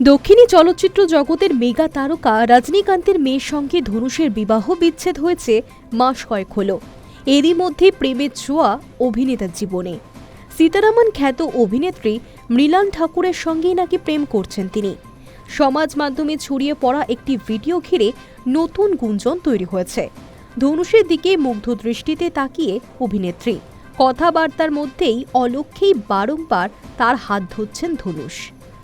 দক্ষিণী চলচ্চিত্র জগতের মেগা তারকা রজনীকান্তের মেয়ের সঙ্গে ধনুষের বিবাহ বিচ্ছেদ হয়েছে মাস কয়েক হলো। এরই মধ্যে প্রেমের ছোঁয়া অভিনেতার জীবনে। সীতারামন খ্যাত অভিনেত্রী মৃলান ঠাকুরের সঙ্গেই নাকি প্রেম করছেন তিনি। সমাজ মাধ্যমে ছড়িয়ে পড়া একটি ভিডিও ঘিরে নতুন গুঞ্জন তৈরি হয়েছে। ধনুষের দিকে মুগ্ধ দৃষ্টিতে তাকিয়ে অভিনেত্রী। কথাবার্তার মধ্যেই অলক্ষ্যেই বারংবার তার হাত ধরছেন ধনুষ।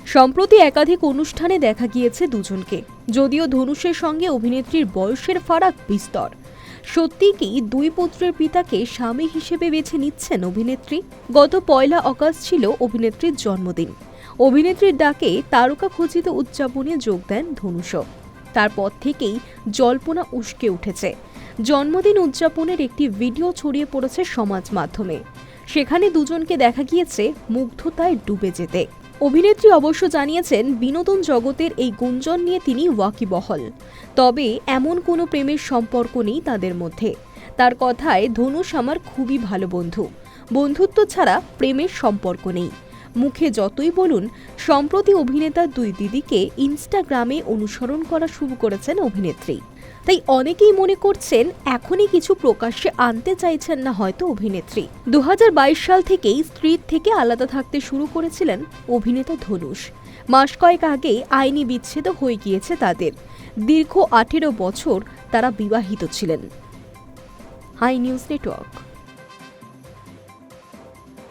সম্প্রতি একাধিক অনুষ্ঠানে দেখা গিয়েছে দুজনকে। যদিও ধনুষের সঙ্গে অভিনেত্রীর বয়সের ফারাক বিস্তর। সত্যি কি দুই পুত্রের পিতাকে স্বামী হিসেবে বেছে নিচ্ছেন অভিনেত্রী? গত পয়লা অগাস্ট ছিল অভিনেত্রীর জন্মদিন। অভিনেত্রীর ডাকে তারকা খচিত উদযাপনে যোগ দেন ধনুষও তারপর থেকেই জল্পনা উস্কে উঠেছে। জন্মদিন উদযাপনের একটি ভিডিও ছড়িয়ে পড়েছে সমাজ মাধ্যমে। সেখানে দুজনকে দেখা গিয়েছে মুগ্ধতায় ডুবে যেতে। অভিনেত্রী অবশ্য জানিয়েছেন, বিনোদন জগতের এই গুঞ্জন নিয়ে তিনি ওয়াকিবহল। তবে এমন কোনো প্রেমের সম্পর্ক নেই তাদের মধ্যে। তার কথায় ধনুষ আমার খুবই ভালো বন্ধু। বন্ধুত্ব ছাড়া প্রেমের সম্পর্ক নেই। মুখে যতই বলুন, সম্প্রতি অভিনেতার দুই দিদিকে ইনস্টাগ্রামে অনুসরণ করা শুরু করেছেন অভিনেত্রী। তাই অনেকেই মনে করছেন এখনই কিছু প্রকাশ্যে আনতে চাইছেন না হয়তো অভিনেত্রী। দু হাজার বাইশ সাল থেকেই স্ত্রীর থেকে আলাদা থাকতে শুরু করেছিলেন অভিনেতা ধনুষ। মাস কয়েক আগেই আইনি বিচ্ছেদ হয়ে গিয়েছে তাদের। দীর্ঘ আঠেরো বছর তারা বিবাহিত ছিলেন। Hi news network.